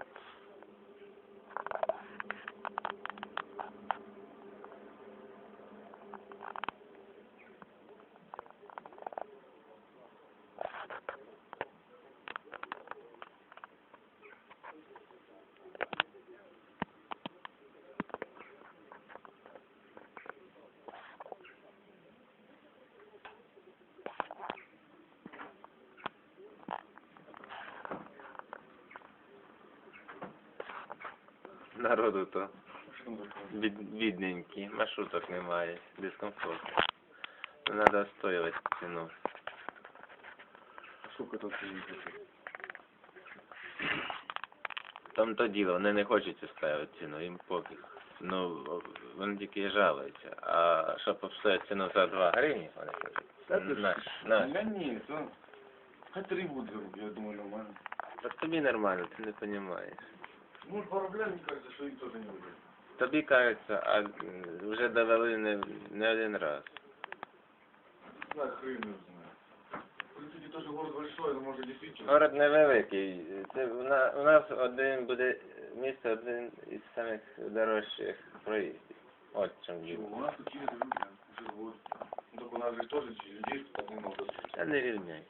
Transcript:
happens. Народу то бід, бідненький, маршруток немає, дискомфорт. Треба стоювати ціну. Сколько тут тому то діло, вони не хочуть ставити ціну, їм пофіг. Ну, вони тільки жалуються. А щоб обстояти ціну за 2 гривні, вони кажуть. Наш, наш. Да ні, то... Хай три буде, я думаю, нормально. Так тобі нормально, ти не розумієш. Рублям, мне кажется, что им тоже не будет. Тобі кажеться, а м, вже довели не, не один раз. Да, хрен его знает. В принципе, тоже город большой, но может действительно... Город невеликий. Це у, на, у нас один буде місто один із самих дорожчих проїздів. От в чому діло. У нас тут есть люди, живут. Ну, так у нас же тоже людей тут так много. Та не рівняйся.